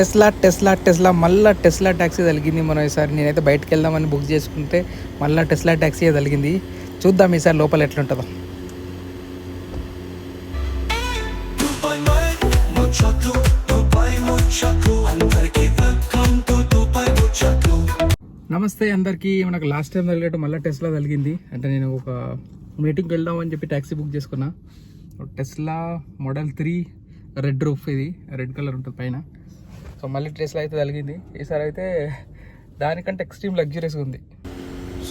Tesla Tesla Tesla మళ్ళీ Tesla taxi తలిగింది మనం ఈసారి. నేనైతే బయటకు వెళ్దామని బుక్ చేసుకుంటే మళ్ళీ టెస్లా ట్యాక్సీ తలిగింది చూద్దాం ఈసారి లోపల ఎట్లుంటుందో. నమస్తే అందరికీ. మనకు లాస్ట్ టైం తగిలినట్టు మళ్ళీ టెస్లా తగిలింది. అంటే నేను ఒక మీటింగ్కి వెళ్దామని చెప్పి ట్యాక్సీ బుక్ చేసుకున్నా. Tesla model three red roof ఇది. రెడ్ కలర్ ఉంటుంది పైన. సో మళ్ళీ ట్రేస్లో అయితే తగిలింది. ఈసారి అయితే దానికంటే ఎక్స్ట్రీమ్ లగ్జరీస్గా ఉంది.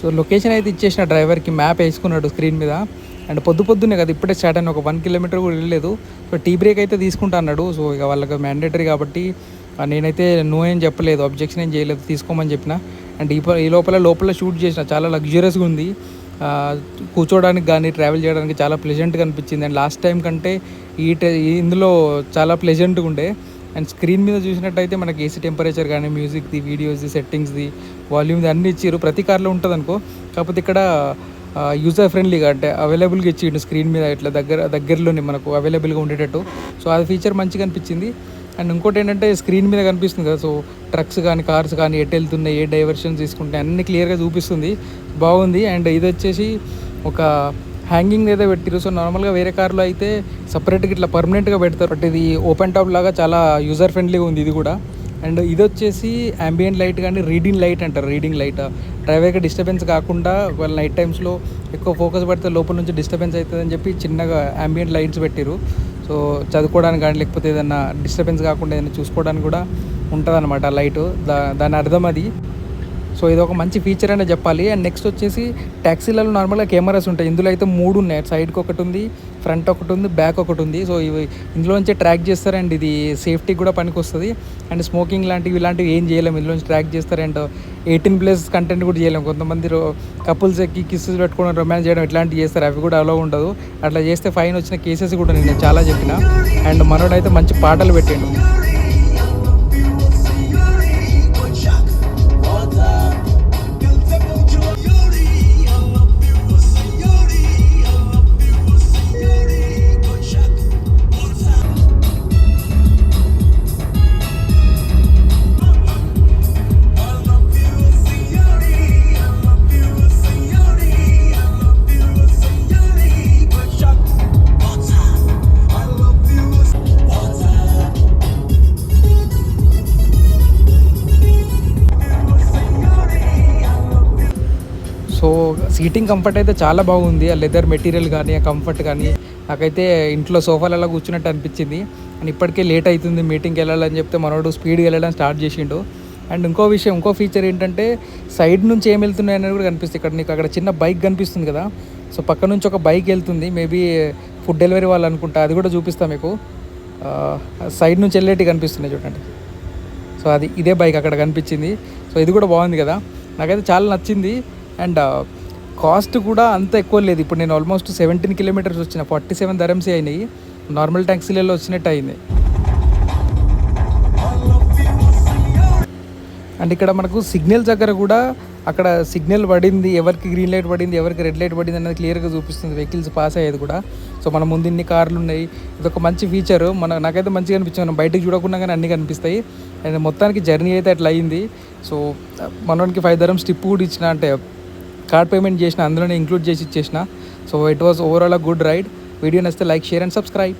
సో లొకేషన్ అయితే ఇచ్చేసిన డ్రైవర్కి మ్యాప్ వేసుకున్నాడు స్క్రీన్ మీద. అండ్ పొద్దు పొద్దున్నే కదా ఇప్పుడే స్టార్ట్ అయిన ఒక వన్ కిలోమీటర్ కూడా వెళ్ళలేదు. సో టీ బ్రేక్ అయితే తీసుకుంటా అన్నాడు. సో ఇక వాళ్ళకి మ్యాండేటరీ కాబట్టి నేనైతే నో ఏం చెప్పలేదు అబ్జెక్షన్ ఏం చేయలేదు తీసుకోమని చెప్పిన. అండ్ ఈ ఈ లోపల లోపల షూట్ చేసిన చాలా లగ్జరియస్గా ఉంది. కూర్చోడానికి కూర్చోవడానికి కానీ ట్రావెల్ చేయడానికి చాలా ప్లెజెంట్గా అనిపించింది. అండ్ లాస్ట్ టైం కంటే ఈ ఈ- ఇందులో చాలా ప్లెజెంట్గా ఉండే. అండ్ స్క్రీన్ మీద చూసినట్టయితే మనకి ఏసీ టెంపరేచర్ కానీ మ్యూజిక్ది వీడియోస్ది సెట్టింగ్స్ది వాల్యూమ్ది అన్ని ఇచ్చారు ప్రతి కార్లో ఉంటుంది అనుకో. కాకపోతే ఇక్కడ యూజర్ ఫ్రెండ్లీగా అంటే అవైలబుల్గా ఇచ్చిండు స్క్రీన్ మీద ఇట్లా దగ్గర దగ్గరలోనే మనకు అవైలబుల్గా ఉండేటట్టు. సో అది ఫీచర్ మంచిగా అనిపించింది. అండ్ ఇంకోటి ఏంటంటే స్క్రీన్ మీద కనిపిస్తుంది కదా. సో ట్రక్స్ కానీ కార్స్ కానీ ఎటు వెళ్తున్నాయి ఏ డైవర్షన్ తీసుకుంటే అన్ని క్లియర్గా చూపిస్తుంది. బాగుంది. అండ్ ఇది వచ్చేసి ఒక హ్యాంగింగ్ అయితే పెట్టిరు సో నార్మల్గా వేరే కార్లో అయితే సపరేట్గా ఇట్లా పర్మనెంట్గా పెడతారు. బట్ ఇది ఓపెన్ టాప్ లాగా చాలా యూజర్ ఫ్రెండ్లీగా ఉంది ఇది కూడా. అండ్ ఇది వచ్చేసి అంబియంట్ లైట్ కానీ రీడింగ్ లైట్ అంటారు. రీడింగ్ లైట్ డ్రైవర్కి డిస్టర్బెన్స్ కాకుండా ఒకవేళ నైట్ టైమ్స్లో ఎక్కువ ఫోకస్ పడితే లోపల నుంచి డిస్టర్బెన్స్ అవుతుందని చెప్పి చిన్నగా అంబియంట్ లైట్స్ పెట్టిరు సో చదువుకోవడానికి కానీ లేకపోతే ఏదైనా డిస్టర్బెన్స్ కాకుండా ఏదైనా చూసుకోవడానికి కూడా ఉంటుంది అనమాట లైట్ దా దాని అర్థం అది. సో ఇది ఒక మంచి ఫీచర్ అనే చెప్పాలి. అండ్ నెక్స్ట్ వచ్చేసి ట్యాక్సీలలో నార్మల్గా కెమెరాస్ ఉంటాయి. ఇందులో అయితే మూడు ఉన్నాయి. సైడ్కి ఒకటి ఉంది ఫ్రంట్ ఒకటి ఉంది బ్యాక్ ఒకటి ఉంది. సో ఇవి ఇందులో నుంచి ట్రాక్ చేస్తారు అండ్ ఇది సేఫ్టీకి కూడా పనికి వస్తుంది అండ్ స్మోకింగ్ లాంటివి ఇలాంటివి ఏం చేయలేము ఇందులోంచి ట్రాక్ చేస్తారు అండ్ ఎయిటీన్ ప్లస్ కంటెంట్ కూడా చేయలేము కొంతమంది కపుల్స్ ఎక్కి కిస్సెస్ పెట్టుకోవడం రొమాన్స్ చేయడం ఇట్లాంటివి చేస్తారు. అవి కూడా అలో ఉండదు. అట్లా చేస్తే ఫైన్ వచ్చిన కేసెస్ కూడా నేను చాలా చెప్పిన. అండ్ మనోడైతే మంచి పాటలు పెట్టాడు. సీటింగ్ కంఫర్ట్ అయితే చాలా బాగుంది. ఆ లెదర్ మెటీరియల్ కానీ ఆ కంఫర్ట్ కానీ నాకైతే ఇంట్లో సోఫాలలో కూర్చున్నట్టు అనిపించింది. అండ్ ఇప్పటికే లేట్ అవుతుంది మీటింగ్కి వెళ్ళాలని చెప్తే మనోడు స్పీడ్గా వెళ్ళడం స్టార్ట్ చేసిండు. అండ్ ఇంకో విషయం ఇంకో ఫీచర్ ఏంటంటే సైడ్ నుంచి ఏం వెళ్తున్నాయి అనేది కూడా కనిపిస్తుంది. ఇక్కడ నీకు అక్కడ చిన్న బైక్ కనిపిస్తుంది కదా సో పక్క నుంచి ఒక బైక్ వెళ్తుంది. మేబీ ఫుడ్ డెలివరీ వాళ్ళు అనుకుంటా అది కూడా చూపిస్తాను మీకు. సైడ్ నుంచి వెళ్ళేటి కనిపిస్తున్నాయి చూడండి. సో అది ఇదే బైక్ అక్కడ కనిపించింది. సో ఇది కూడా బాగుంది కదా. నాకైతే చాలా నచ్చింది. అండ్ కాస్ట్ కూడా అంత ఎక్కువ లేదు. ఇప్పుడు నేను ఆల్మోస్ట్ సెవెంటీన్ కిలోమీటర్స్ వచ్చిన ఫార్టీ సెవెన్ ధరమ్సే అయినాయి. నార్మల్ ట్యాక్సీలలో వచ్చినట్టు అయింది. అండ్ ఇక్కడ మనకు సిగ్నల్స్ దగ్గర కూడా అక్కడ సిగ్నల్ పడింది ఎవరికి గ్రీన్ లైట్ పడింది ఎవరికి రెడ్ లైట్ పడింది అనేది క్లియర్గా చూపిస్తుంది. వెహికల్స్ పాస్ అయ్యేది కూడా. సో మన ముందు ఇన్ని కార్లు ఉన్నాయి. ఇదొక మంచి ఫీచర్ మన నాకైతే మంచిగా అనిపించింది. మనం బయటకు చూడకుండా కానీ అన్నీ కనిపిస్తాయి. అండ్ మొత్తానికి జర్నీ అయితే అట్లా అయింది. సో మనోనికి ఫైవ్ ధరం స్టిప్ కూడా ఇచ్చిన అంటే కార్డ్ పేమెంట్ చేసిన అందులోనే ఇంక్లూడ్ చేసి ఇచ్చేసిన. So it was overall a good ride video నచ్చితే లైక్ షేర్ అండ్ సబ్స్క్రైబ్